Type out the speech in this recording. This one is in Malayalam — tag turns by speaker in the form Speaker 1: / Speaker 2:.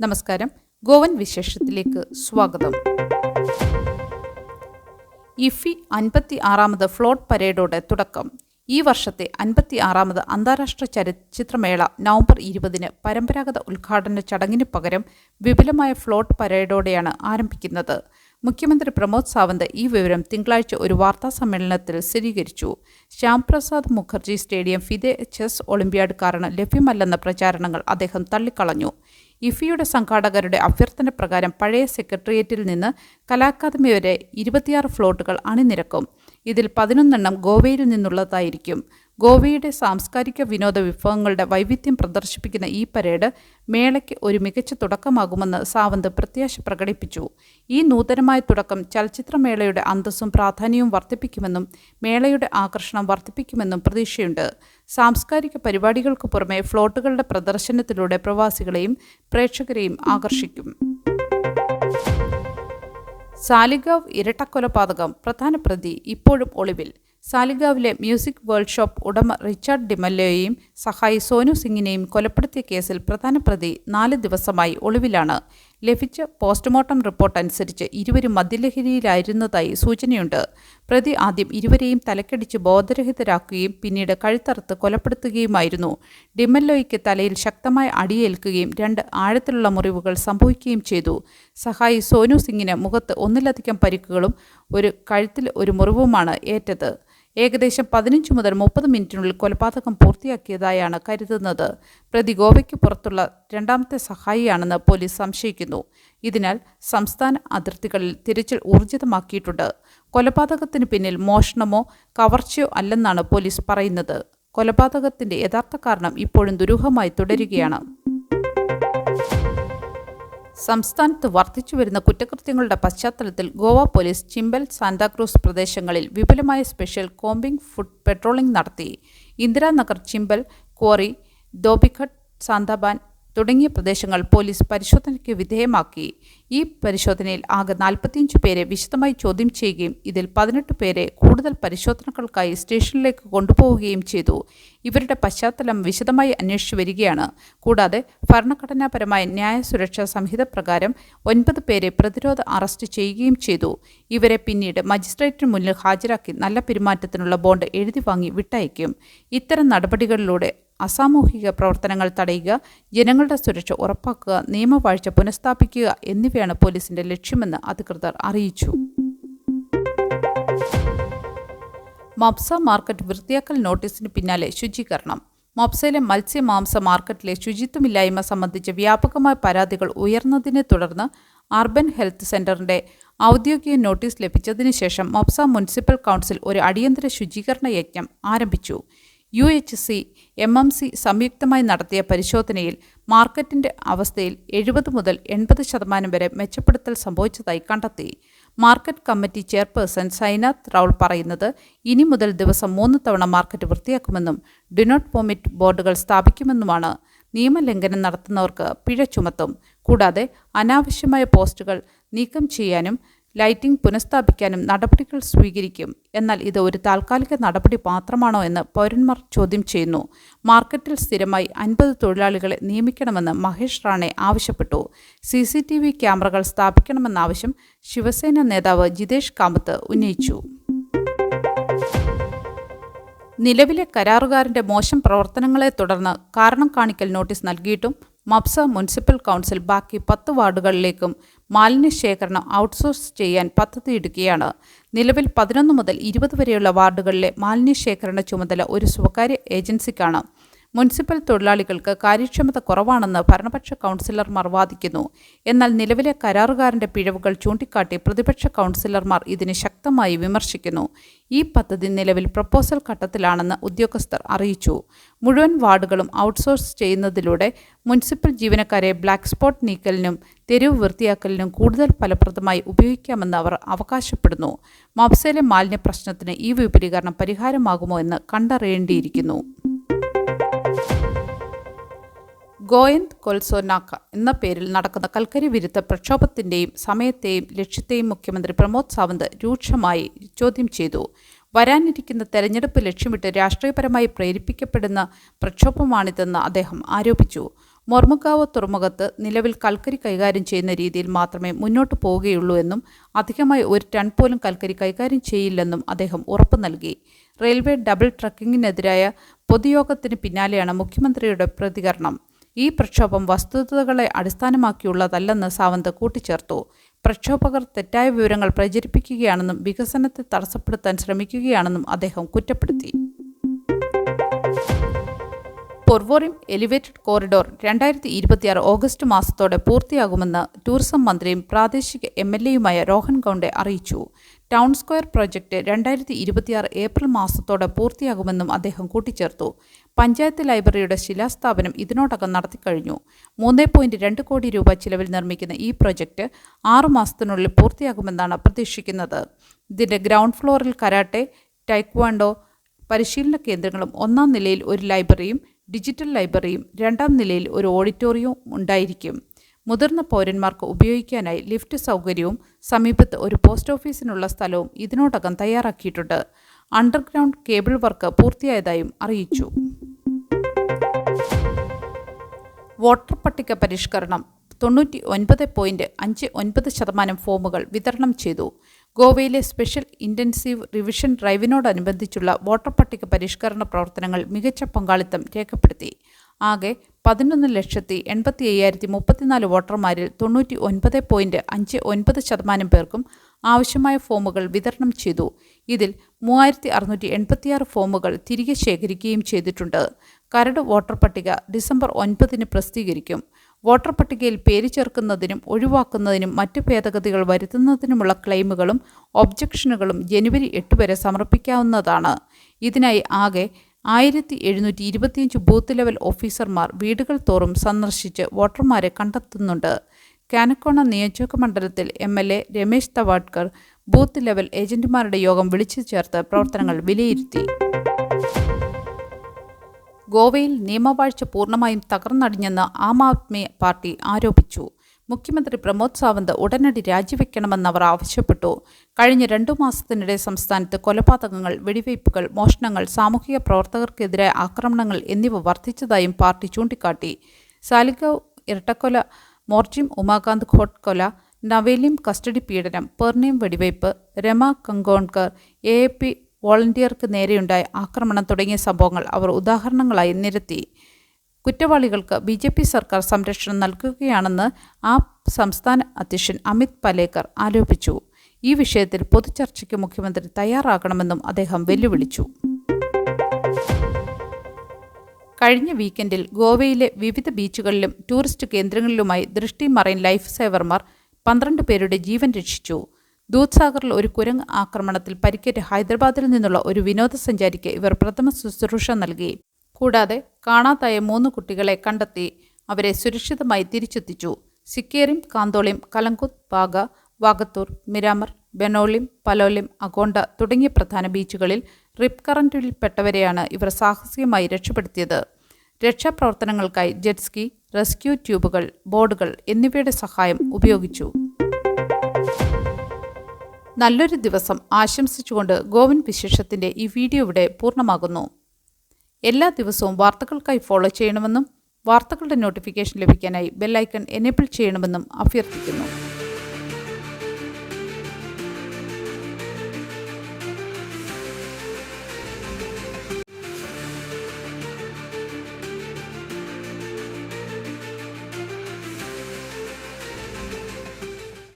Speaker 1: നമസ്കാരം. ഗോവൻ വിശേഷത്തിലേക്ക് സ്വാഗതം. ഇഫി അൻപത്തി ആറാമത് ഫ്ലോട്ട് പരേഡോടെ തുടക്കം. ഈ വർഷത്തെ അൻപത്തി ആറാമത് അന്താരാഷ്ട്ര ചലച്ചിത്രമേള നവംബർ ഇരുപതിന് പരമ്പരാഗത ഉദ്ഘാടന ചടങ്ങിന് പകരം വിപുലമായ ഫ്ലോട്ട് പരേഡോടെയാണ് ആരംഭിക്കുന്നത്. മുഖ്യമന്ത്രി പ്രമോദ് സാവന്ത് ഈ വിവരം തിങ്കളാഴ്ച ഒരു വാർത്താ സമ്മേളനത്തിൽ സ്ഥിരീകരിച്ചു. Shyamaprasad Mukherjee stadium FIDE chess olympiad കാരണം ലഭ്യമല്ലെന്ന പ്രചാരണങ്ങൾ അദ്ദേഹം തള്ളിക്കളഞ്ഞു. ഇഫിയുടെ സംഘാടകരുടെ അഭ്യർത്ഥന പ്രകാരം പഴയ സെക്രട്ടേറിയറ്റിൽ നിന്ന് കലാഅക്കാദമി വരെ ഇരുപത്തിയാറ് ഫ്ലോട്ടുകൾ അണിനിരക്കും. ഇതിൽ പതിനൊന്നെണ്ണം ഗോവയിൽ നിന്നുള്ളതായിരിക്കും. ഗോവയുടെ സാംസ്കാരിക വിനോദ വിഭവങ്ങളുടെ വൈവിധ്യം പ്രദർശിപ്പിക്കുന്ന ഈ പരേഡ് മേളയ്ക്ക് ഒരു മികച്ച തുടക്കമാകുമെന്ന് സാവന്ത് പ്രത്യാശ പ്രകടിപ്പിച്ചു. ഈ നൂതനമായ തുടക്കം ചലച്ചിത്രമേളയുടെ അന്തസ്സും പ്രാധാന്യവും വർദ്ധിപ്പിക്കുമെന്നും മേളയുടെ ആകർഷണം വർദ്ധിപ്പിക്കുമെന്നും പ്രതീക്ഷയുണ്ട്. സാംസ്കാരിക പരിപാടികൾക്ക് പുറമെ ഫ്ലോട്ടുകളുടെ പ്രദർശനത്തിലൂടെ പ്രവാസികളെയും പ്രേക്ഷകരെയും ആകർഷിക്കും. സാലിഗാവ് ഇരട്ടക്കൊലപാതകം പ്രധാന പ്രതി ഇപ്പോഴും ഒളിവിൽ. സാലിഗാവിലെ മ്യൂസിക് വേൾഡ് ഷോപ്പ് ഉടമ റിച്ചാർഡ് ഡിമല്ലോയെയും സഹായി സോനു സിംഗിനെയും കൊലപ്പെടുത്തിയ കേസിൽ പ്രധാന പ്രതി നാല് ദിവസമായി ഒളിവിലാണ്. ലഭിച്ച പോസ്റ്റ്മോർട്ടം റിപ്പോർട്ട് അനുസരിച്ച് ഇരുവരും മദ്യലഹരിയിലായിരുന്നതായി സൂചനയുണ്ട്. പ്രതി ആദ്യം ഇരുവരെയും തലക്കടിച്ച് ബോധരഹിതരാക്കുകയും പിന്നീട് കഴുത്തറുത്ത് കൊലപ്പെടുത്തുകയുമായിരുന്നു. ഡിമല്ലോയ്ക്ക് തലയിൽ ശക്തമായി അടിയേൽക്കുകയും രണ്ട് ആഴത്തിലുള്ള മുറിവുകൾ സംഭവിക്കുകയും ചെയ്തു. സഹായി സോനു സിംഗിന് മുഖത്ത് ഒന്നിലധികം പരിക്കുകളും ഒരു കഴുത്തിൽ ഒരു മുറിവുമാണ് ഏറ്റത്. ഏകദേശം പതിനഞ്ച് മുതൽ മുപ്പത് മിനിറ്റിനുള്ളിൽ കൊലപാതകം പൂർത്തിയാക്കിയതായാണ് കരുതുന്നത്. പ്രതി ഗോവയ്ക്ക് പുറത്തുള്ള രണ്ടാമത്തെ സഹായിയാണെന്ന് പോലീസ് സംശയിക്കുന്നു. ഇതിനാൽ സംസ്ഥാന അതിർത്തികളിൽ തിരച്ചിൽ ഊർജിതമാക്കിയിട്ടുണ്ട്. കൊലപാതകത്തിന് പിന്നിൽ മോഷണമോ കവർച്ചയോ അല്ലെന്നാണ് പോലീസ് പറയുന്നത്. കൊലപാതകത്തിന്റെ യഥാർത്ഥ കാരണം ഇപ്പോഴും ദുരൂഹമായി തുടരുകയാണ്. സംസ്ഥാനത്ത് വർദ്ധിച്ചു വരുന്ന കുറ്റകൃത്യങ്ങളുടെ പശ്ചാത്തലത്തിൽ ഗോവ പോലീസ് ചിമ്പൽ സാന്താക്രൂസ് പ്രദേശങ്ങളിൽ വിപുലമായ സ്പെഷ്യൽ കോമ്പിംഗ് ഫുഡ് പെട്രോളിംഗ് നടത്തി. ഇന്ദിരാനഗർ ചിമ്പൽ ക്വാറി ദോബിഘട്ട് സാന്താബാൻ തുടങ്ങിയ പ്രദേശങ്ങൾ പോലീസ് പരിശോധനയ്ക്ക് വിധേയമാക്കി. ഈ പരിശോധനയിൽ ആകെ നാൽപ്പത്തിയഞ്ച് പേരെ വിശദമായി ചോദ്യം ചെയ്യുകയും ഇതിൽ പതിനെട്ട് പേരെ കൂടുതൽ പരിശോധനകൾക്കായി സ്റ്റേഷനിലേക്ക് കൊണ്ടുപോവുകയും ചെയ്തു. ഇവരുടെ പശ്ചാത്തലം വിശദമായി അന്വേഷിച്ചു വരികയാണ്. കൂടാതെ ഭരണഘടനാപരമായ ന്യായ സുരക്ഷാ സംഹിത പ്രകാരം ഒൻപത് പേരെ പ്രതിരോധ അറസ്റ്റ് ചെയ്യുകയും ചെയ്തു. ഇവരെ പിന്നീട് മജിസ്ട്രേറ്റിന് മുന്നിൽ ഹാജരാക്കി നല്ല പെരുമാറ്റത്തിനുള്ള ബോണ്ട് എഴുതി വാങ്ങി വിട്ടയക്കും. ഇത്തരം നടപടികളിലൂടെ അസാമൂഹിക പ്രവർത്തനങ്ങൾ തടയുക ജനങ്ങളുടെ സുരക്ഷ ഉറപ്പാക്കുക നിയമവാഴ്ച പുനഃസ്ഥാപിക്കുക എന്നിവയാണ് പോലീസിന്റെ ലക്ഷ്യമെന്ന് അധികൃതർ അറിയിച്ചു. മബ്സ മാർക്കറ്റ് വൃത്തിയാക്കൽ നോട്ടീസിന് പിന്നാലെ ശുചീകരണം. മൊബ്സയിലെ മത്സ്യമാംസ മാർക്കറ്റിലെ ശുചിത്വമില്ലായ്മ സംബന്ധിച്ച് വ്യാപകമായ പരാതികൾ ഉയർന്നതിനെ തുടർന്ന് അർബൻ ഹെൽത്ത് സെന്ററിന്റെ ഔദ്യോഗിക നോട്ടീസ് ലഭിച്ചതിന് ശേഷം മൊബ്സ മുനിസിപ്പൽ കൗൺസിൽ ഒരു അടിയന്തര ശുചീകരണ യജ്ഞം ആരംഭിച്ചു. U H C M M C സംയുക്തമായി നടത്തിയ പരിശോധനയിൽ മാർക്കറ്റിന്റെ അവസ്ഥയിൽ എഴുപത് മുതൽ എൺപത് ശതമാനം വരെ മെച്ചപ്പെടുത്തൽ സംഭവിച്ചതായി കണ്ടെത്തി. Market committee chairperson Sainath Raul പറയുന്നത് ഇനി മുതൽ ദിവസം മൂന്ന് തവണ മാർക്കറ്റ് വൃത്തിയാക്കുമെന്നും ഡിനോട്ട് വോമിറ്റ് ബോർഡുകൾ സ്ഥാപിക്കുമെന്നുമാണ് നിയമലംഘനം നടത്തുന്നവർക്ക് പിഴ ചുമത്തും. കൂടാതെ അനാവശ്യമായ പോസ്റ്റുകൾ നീക്കം ചെയ്യാനും ലൈറ്റിംഗ് പുനഃസ്ഥാപിക്കാനും നടപടികൾ സ്വീകരിക്കും. എന്നാൽ ഇത് ഒരു താൽക്കാലിക നടപടി മാത്രമാണോ എന്ന് പൗരന്മാർ ചോദ്യം ചെയ്യുന്നു. മാർക്കറ്റിൽ സ്ഥിരമായി അൻപത് തൊഴിലാളികളെ നിയമിക്കണമെന്ന് മഹേഷ് റാണെ ആവശ്യപ്പെട്ടു. സി സി ടി വി ക്യാമറകൾ സ്ഥാപിക്കണമെന്ന ആവശ്യം ശിവസേന നേതാവ് ജിതേഷ് കാമത്ത് ഉന്നയിച്ചു. നിലവിലെ കരാറുകാരന്റെ മോശം പ്രവർത്തനങ്ങളെ തുടർന്ന് കാരണം കാണിക്കൽ നോട്ടീസ് നൽകിയിട്ടും മബ്സ മുനിസിപ്പൽ കൗൺസിൽ ബാക്കി പത്ത് വാർഡുകളിലേക്കും മാലിന്യശേഖരണം ഔട്ട്സോഴ്സ് ചെയ്യാൻ പദ്ധതിയിടുകയാണ് നിലവിൽ പതിനൊന്ന് മുതൽ ഇരുപത് വരെയുള്ള വാർഡുകളിലെ മാലിന്യശേഖരണ ചുമതല ഒരു സ്വകാര്യ ഏജൻസിക്കാണ്. മുനിസിപ്പൽ തൊഴിലാളികൾക്ക് കാര്യക്ഷമത കുറവാണെന്ന് ഭരണപക്ഷ കൗൺസിലർമാർ വാദിക്കുന്നു. എന്നാൽ നിലവിലെ കരാറുകാരന്റെ പിഴവുകൾ ചൂണ്ടിക്കാട്ടി പ്രതിപക്ഷ കൗൺസിലർമാർ ഇതിനെ ശക്തമായി വിമർശിക്കുന്നു. ഈ പദ്ധതി നിലവിൽ പ്രപ്പോസൽ ഘട്ടത്തിലാണെന്ന് ഉദ്യോഗസ്ഥർ അറിയിച്ചു. മുഴുവൻ വാർഡുകളും ഔട്ട്സോഴ്സ് ചെയ്യുന്നതിലൂടെ മുനിസിപ്പൽ ജീവനക്കാരെ ബ്ലാക്ക് സ്പോട്ട് നീക്കലിനും തെരുവ് വൃത്തിയാക്കലിനും കൂടുതൽ ഫലപ്രദമായി ഉപയോഗിക്കാമെന്ന് അവർ അവകാശപ്പെടുന്നു. മബ്സയിലെ മാലിന്യ പ്രശ്നത്തിന് ഈ വിപുലീകരണം പരിഹാരമാകുമോ എന്ന് കണ്ടറിയേണ്ടിയിരിക്കുന്നു. ഗോയന്ത് കൊൽസോനാക്ക എന്ന പേരിൽ നടക്കുന്ന കൽക്കരി വിരുദ്ധ പ്രക്ഷോഭത്തിന്റെയും സമയത്തെയും ലക്ഷ്യത്തെയും മുഖ്യമന്ത്രി പ്രമോദ് സാവന്ത് രൂക്ഷമായി ചോദ്യം ചെയ്തു. വരാനിരിക്കുന്ന തെരഞ്ഞെടുപ്പ് ലക്ഷ്യമിട്ട് രാഷ്ട്രീയപരമായി പ്രേരിപ്പിക്കപ്പെടുന്ന പ്രക്ഷോഭമാണിതെന്ന് അദ്ദേഹം ആരോപിച്ചു. മൊർമുഗാവ് തുറമുഖത്ത് നിലവിൽ കൽക്കരി കൈകാര്യം ചെയ്യുന്ന രീതിയിൽ മാത്രമേ മുന്നോട്ട് പോവുകയുള്ളൂ എന്നും അധികമായി ഒരു ടൺ പോലും കൽക്കരി കൈകാര്യം ചെയ്യില്ലെന്നും അദ്ദേഹം ഉറപ്പു നൽകി. റെയിൽവേ ഡബിൾ ട്രക്കിങ്ങിനെതിരായ പൊതുയോഗത്തിന് പിന്നാലെയാണ് മുഖ്യമന്ത്രിയുടെ പ്രതികരണം. ഈ പ്രക്ഷോഭം വസ്തുതകളെ അടിസ്ഥാനമാക്കിയുള്ളതല്ലെന്ന് സാവന്ത് കൂട്ടിച്ചേർത്തു. പ്രക്ഷോഭകർ തെറ്റായ വിവരങ്ങൾ പ്രചരിപ്പിക്കുകയാണെന്നും വികസനത്തെ തടസ്സപ്പെടുത്താൻ ശ്രമിക്കുകയാണെന്നും അദ്ദേഹം കുറ്റപ്പെടുത്തി. പൊർവോറിം എലിവേറ്റഡ് കോറിഡോർ രണ്ടായിരത്തി ഇരുപത്തിയാറ് ഓഗസ്റ്റ് മാസത്തോടെ പൂർത്തിയാകുമെന്ന് ടൂറിസം മന്ത്രിയും പ്രാദേശിക എം എൽ എയുമായ രോഹൻ ഗൗണ്ടെ അറിയിച്ചു. ടൗൺ സ്ക്വയർ പ്രോജക്റ്റ് രണ്ടായിരത്തി ഇരുപത്തിയാറ് ഏപ്രിൽ മാസത്തോടെ പൂർത്തിയാകുമെന്നും അദ്ദേഹം കൂട്ടിച്ചേർത്തു. പഞ്ചായത്ത് ലൈബ്രറിയുടെ ശിലാസ്ഥാപനം ഇതിനോടകം നടത്തിക്കഴിഞ്ഞു. മൂന്ന് പോയിന്റ് രണ്ട് കോടി രൂപ ചിലവിൽ നിർമ്മിക്കുന്ന ഈ പ്രൊജക്റ്റ് ആറു മാസത്തിനുള്ളിൽ പൂർത്തിയാകുമെന്നാണ് പ്രതീക്ഷിക്കുന്നത്. ഇതിന്റെ ഗ്രൗണ്ട് ഫ്ലോറിൽ കരാട്ടെ ടൈക്വാൻഡോ പരിശീലന കേന്ദ്രങ്ങളും ഒന്നാം നിലയിൽ ഒരു ലൈബ്രറിയും ഡിജിറ്റൽ ലൈബ്രറിയും രണ്ടാം നിലയിൽ ഒരു ഓഡിറ്റോറിയവും ഉണ്ടായിരിക്കും. മുതിർന്ന പൗരന്മാർക്ക് ഉപയോഗിക്കാനായി ലിഫ്റ്റ് സൗകര്യവും സമീപത്ത് ഒരു പോസ്റ്റ് ഓഫീസിനുള്ള സ്ഥലവും ഇതിനോടകം തയ്യാറാക്കിയിട്ടുണ്ട്. അണ്ടർഗ്രൗണ്ട് കേബിൾ വർക്ക് പൂർത്തിയായതായും അറിയിച്ചു. വോട്ടർ പട്ടിക പരിഷ്കരണം തൊണ്ണൂറ്റി ഒൻപത് പോയിന്റ് അഞ്ച് ഒൻപത് ശതമാനം ഫോമുകൾ വിതരണം ചെയ്തു. ഗോവയിലെ സ്പെഷ്യൽ ഇന്റൻസീവ് റിവിഷൻ ഡ്രൈവിനോടനുബന്ധിച്ചുള്ള വോട്ടർ പട്ടിക പരിഷ്കരണ പ്രവർത്തനങ്ങൾ മികച്ച പങ്കാളിത്തം രേഖപ്പെടുത്തി. ആകെ പതിനൊന്ന് ലക്ഷത്തി എൺപത്തി അയ്യായിരത്തി മുപ്പത്തിനാല് വോട്ടർമാരിൽ തൊണ്ണൂറ്റി ഒൻപത് പോയിന്റ് അഞ്ച് ഒൻപത് ശതമാനം പേർക്കും ആവശ്യമായ ഫോമുകൾ വിതരണം ചെയ്തു. ഇതിൽ മൂവായിരത്തി അറുന്നൂറ്റി എൺപത്തിയാറ് ഫോമുകൾ തിരികെ ശേഖരിക്കുകയും ചെയ്തിട്ടുണ്ട്. കരട് വോട്ടർ പട്ടിക ഡിസംബർ ഒൻപതിന് പ്രസിദ്ധീകരിക്കും. വോട്ടർ പട്ടികയിൽ പേര് ചേർക്കുന്നതിനും ഒഴിവാക്കുന്നതിനും മറ്റ് ഭേദഗതികൾ വരുത്തുന്നതിനുമുള്ള ക്ലെയിമുകളും ഒബ്ജക്ഷനുകളും ജനുവരി എട്ട് വരെ സമർപ്പിക്കാവുന്നതാണ്. ഇതിനായി ആകെ ആയിരത്തി എഴുന്നൂറ്റി ഇരുപത്തിയഞ്ച് ബൂത്ത് ലെവൽ ഓഫീസർമാർ വീടുകൾ തോറും സന്ദർശിച്ച് വോട്ടർമാരെ കണ്ടെത്തുന്നുണ്ട്. കാനക്കോണ നിയോജക മണ്ഡലത്തിൽ M L A Ramesh Tawadkar booth level ഏജന്റുമാരുടെ യോഗം വിളിച്ചു ചേർത്ത് പ്രവർത്തനങ്ങൾ വിലയിരുത്തി. ഗോവയിൽ നിയമവാഴ്ച പൂർണമായും തകർന്നടിഞ്ഞെന്ന് ആം ആദ്മി പാർട്ടി ആരോപിച്ചു. മുഖ്യമന്ത്രി പ്രമോദ് സാവന്ത് ഉടനടി രാജിവെക്കണമെന്ന് അവർ ആവശ്യപ്പെട്ടു. കഴിഞ്ഞ രണ്ടു മാസത്തിനിടെ സംസ്ഥാനത്ത് കൊലപാതകങ്ങൾ വെടിവയ്പ്പുകൾ മോഷണങ്ങൾ സാമൂഹിക പ്രവർത്തകർക്കെതിരെ ആക്രമണങ്ങൾ എന്നിവ വർദ്ധിച്ചതായും പാർട്ടി ചൂണ്ടിക്കാട്ടി. സാലിഗാവ് ഇരട്ടക്കൊല മോർജിം ഉമാകാന്ത് ഘോട്ട് കൊല നവേലിം കസ്റ്റഡി പീഡനം പെർണിയം വെടിവയ്പ് Rama Kankonkar A A P വോളണ്ടിയർക്ക് നേരെയുണ്ടായ ആക്രമണം തുടങ്ങിയ സംഭവങ്ങൾ അവർ ഉദാഹരണങ്ങളായി നിരത്തി. കുറ്റവാളികൾക്ക് ബി ജെ പി സർക്കാർ സംരക്ഷണം നൽകുകയാണെന്ന് ആ സംസ്ഥാന അധ്യക്ഷൻ അമിത് പലേക്കർ ആരോപിച്ചു. ഈ വിഷയത്തിൽ പൊതുചർച്ചയ്ക്ക് മുഖ്യമന്ത്രി തയ്യാറാകണമെന്നും അദ്ദേഹം വെല്ലുവിളിച്ചു. കഴിഞ്ഞ വീക്കെൻഡിൽ ഗോവയിലെ വിവിധ ബീച്ചുകളിലും ടൂറിസ്റ്റ് കേന്ദ്രങ്ങളിലുമായി ദൃഷ്ടി മറൈൻ ലൈഫ് സേവർമാർ പന്ത്രണ്ട് പേരുടെ ജീവൻ രക്ഷിച്ചു. ദൂത്സാഗറിൽ ഒരു കുരങ്ങ് ആക്രമണത്തിൽ പരിക്കേറ്റ് ഹൈദരാബാദിൽ നിന്നുള്ള ഒരു വിനോദസഞ്ചാരിക്ക് ഇവർ പ്രഥമ ശുശ്രൂഷ നൽകി. കൂടാതെ കാണാതായ മൂന്ന് കുട്ടികളെ കണ്ടെത്തി അവരെ സുരക്ഷിതമായി തിരിച്ചെത്തിച്ചു. സിക്കേറിം കാന്തോളിം കലങ്കുത്ത് ബാഗ വാഗത്തൂർ മിരാമർ ബെനോളിം പലോലിം അഗോണ്ട തുടങ്ങിയ പ്രധാന ബീച്ചുകളിൽ റിപ്പ് കറന്റിൽപ്പെട്ടവരെയാണ് ഇവർ സാഹസികമായി രക്ഷപ്പെടുത്തിയത്. രക്ഷാപ്രവർത്തനങ്ങൾക്കായി ജെറ്റ്സ്കി റെസ്ക്യൂ ട്യൂബുകൾ ബോർഡുകൾ എന്നിവയുടെ സഹായം ഉപയോഗിച്ചു. നല്ലൊരു ദിവസം ആശംസിച്ചുകൊണ്ട് ഗോവൻ വിശേഷത്തിന്റെ ഈ വീഡിയോ ഇവിടെ പൂർണമാകുന്നു. എല്ലാ ദിവസവും വാർത്തകൾക്കായി ഫോളോ ചെയ്യണമെന്നും വാർത്തകളുടെ നോട്ടിഫിക്കേഷൻ ലഭിക്കാനായി ബെല്ലൈക്കൺ എനേബിൾ ചെയ്യണമെന്നും അഭ്യർത്ഥിക്കുന്നു.